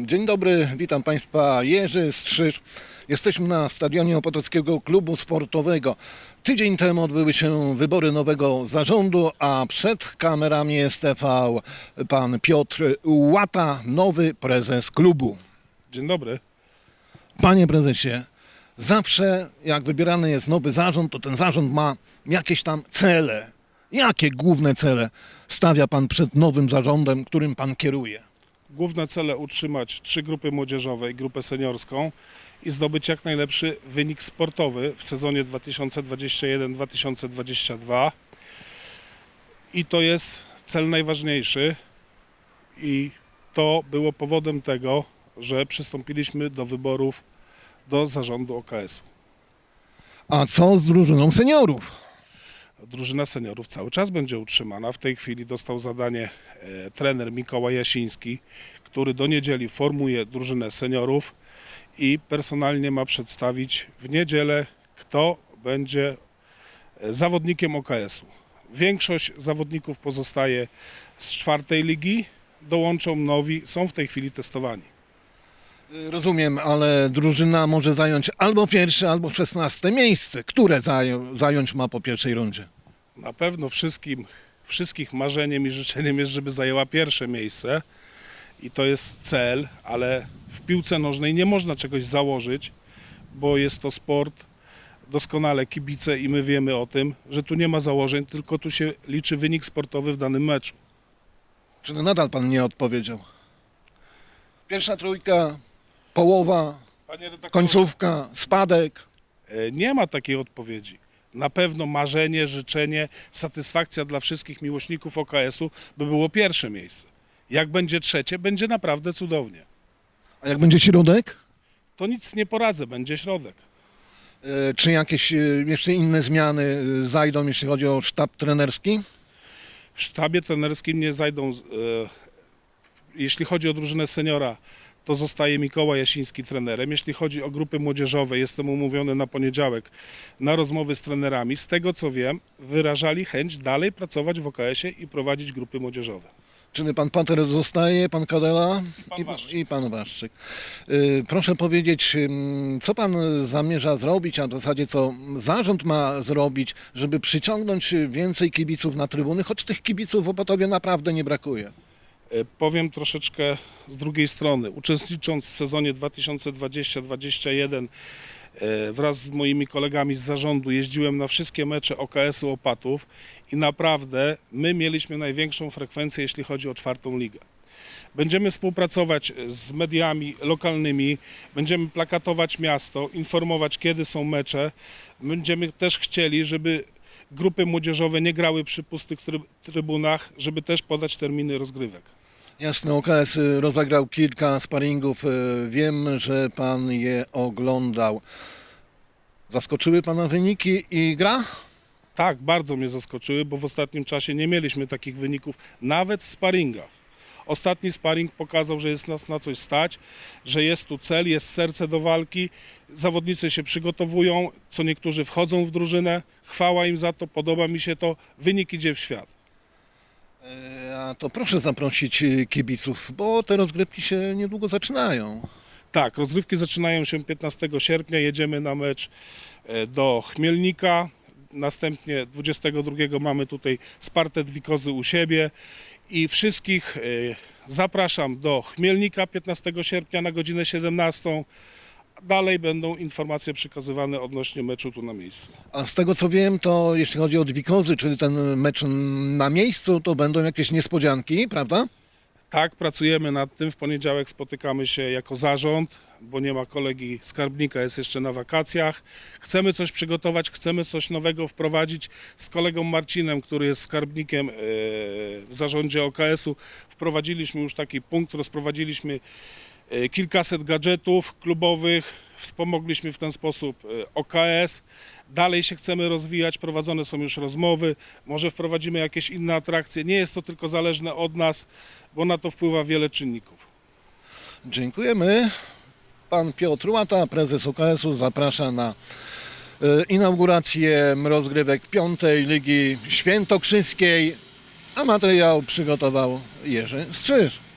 Dzień dobry, witam Państwa. Jerzy Strzyż. Jesteśmy na stadionie Opotockiego Klubu Sportowego. Tydzień temu odbyły się wybory nowego zarządu, a przed kamerami jest TV pan Piotr Łata, nowy prezes klubu. Dzień dobry. Panie prezesie, zawsze jak wybierany jest nowy zarząd, to ten zarząd ma jakieś tam cele. Jakie główne cele stawia pan przed nowym zarządem, którym pan kieruje? Główne cele utrzymać trzy grupy młodzieżowe i grupę seniorską i zdobyć jak najlepszy wynik sportowy w sezonie 2021-2022. I to jest cel najważniejszy i to było powodem tego, że przystąpiliśmy do wyborów do zarządu OKS-u. A co z drużyną seniorów? Drużyna seniorów cały czas będzie utrzymana. W tej chwili dostał zadanie e, trener Mikołaj Jasiński, który do niedzieli formuje drużynę seniorów i personalnie ma przedstawić w niedzielę, kto będzie e, zawodnikiem OKS-u. Większość zawodników pozostaje z czwartej ligi, dołączą nowi, są w tej chwili testowani. Rozumiem, ale drużyna może zająć albo pierwsze, albo szesnaste miejsce. Które zajął, zająć ma po pierwszej rundzie? Na pewno wszystkim, wszystkich marzeniem i życzeniem jest, żeby zajęła pierwsze miejsce i to jest cel, ale w piłce nożnej nie można czegoś założyć, bo jest to sport doskonale kibice i my wiemy o tym, że tu nie ma założeń, tylko tu się liczy wynik sportowy w danym meczu. Czy nadal pan nie odpowiedział? Pierwsza trójka, połowa, Panie redaktorze, końcówka, spadek. e, nie ma takiej odpowiedzi. Na pewno marzenie, życzenie, satysfakcja dla wszystkich miłośników OKS-u by było pierwsze miejsce. Jak będzie trzecie, będzie naprawdę cudownie. A jak będzie środek? to nic nie poradzę, będzie środek. E, Czy jakieś e, jeszcze inne zmiany e, zajdą, jeśli chodzi o sztab trenerski? W sztabie trenerskim nie zajdą, e, jeśli chodzi o drużynę seniora, to zostaje Mikołaj Jasiński trenerem. Jeśli chodzi o grupy młodzieżowe, jestem umówiony na poniedziałek na rozmowy z trenerami. Z tego co wiem, wyrażali chęć dalej pracować w OKS-ie i prowadzić grupy młodzieżowe. Czyli pan Pater zostaje, pan Kadela pan i, i pan Waszczyk. Y, Proszę powiedzieć, co pan zamierza zrobić, a w zasadzie co zarząd ma zrobić, żeby przyciągnąć więcej kibiców na trybuny, choć tych kibiców w Opotowie naprawdę nie brakuje. E, Powiem troszeczkę z drugiej strony. Uczestnicząc w sezonie 2020-2021 e, wraz z moimi kolegami z zarządu jeździłem na wszystkie mecze OKS-u Opatów i naprawdę my mieliśmy największą frekwencję, jeśli chodzi o czwartą ligę. Będziemy współpracować z mediami lokalnymi, będziemy plakatować miasto, informować kiedy są mecze. Będziemy też chcieli, żeby grupy młodzieżowe nie grały przy pustych tryb- trybunach, żeby też podać terminy rozgrywek. Jasne, OKS y, rozegrał kilka sparingów. y, Wiem, że pan je oglądał. Zaskoczyły pana wyniki i gra? Tak, bardzo mnie zaskoczyły, bo w ostatnim czasie nie mieliśmy takich wyników, nawet w sparingach. Ostatni sparing pokazał, że jest nas na coś stać, że jest tu cel, jest serce do walki. Zawodnicy się przygotowują, co niektórzy wchodzą w drużynę. Chwała im za to, podoba mi się to. Wynik idzie w świat. E, A to proszę zaprosić y, kibiców, bo te rozgrywki się niedługo zaczynają. Tak, rozgrywki zaczynają się 15 sierpnia. Jedziemy na mecz e, do Chmielnika. Następnie 22 mamy tutaj Spartę Dwikozy u siebie. I wszystkich e, zapraszam do Chmielnika 15 sierpnia na godzinę 17. Dalej będą informacje przekazywane odnośnie meczu tu na miejscu. A z tego co wiem, to jeśli chodzi o Dwikozy, czyli ten mecz na miejscu, to będą jakieś niespodzianki, prawda? Tak, pracujemy nad tym. W poniedziałek spotykamy się jako zarząd, bo nie ma kolegi skarbnika, jest jeszcze na wakacjach. Chcemy coś przygotować, chcemy coś nowego wprowadzić. Z kolegą Marcinem, który jest skarbnikiem e, w zarządzie OKS-u, wprowadziliśmy już taki punkt, rozprowadziliśmy kilkaset gadżetów klubowych, wspomogliśmy w ten sposób e, OKS. Dalej się chcemy rozwijać, prowadzone są już rozmowy, może wprowadzimy jakieś inne atrakcje. Nie jest to tylko zależne od nas, bo na to wpływa wiele czynników. Dziękujemy. Pan Piotr Łata, prezes OKS-u, zaprasza na e, inaugurację rozgrywek piątej Ligi Świętokrzyskiej, a materiał przygotował Jerzy Strzyż.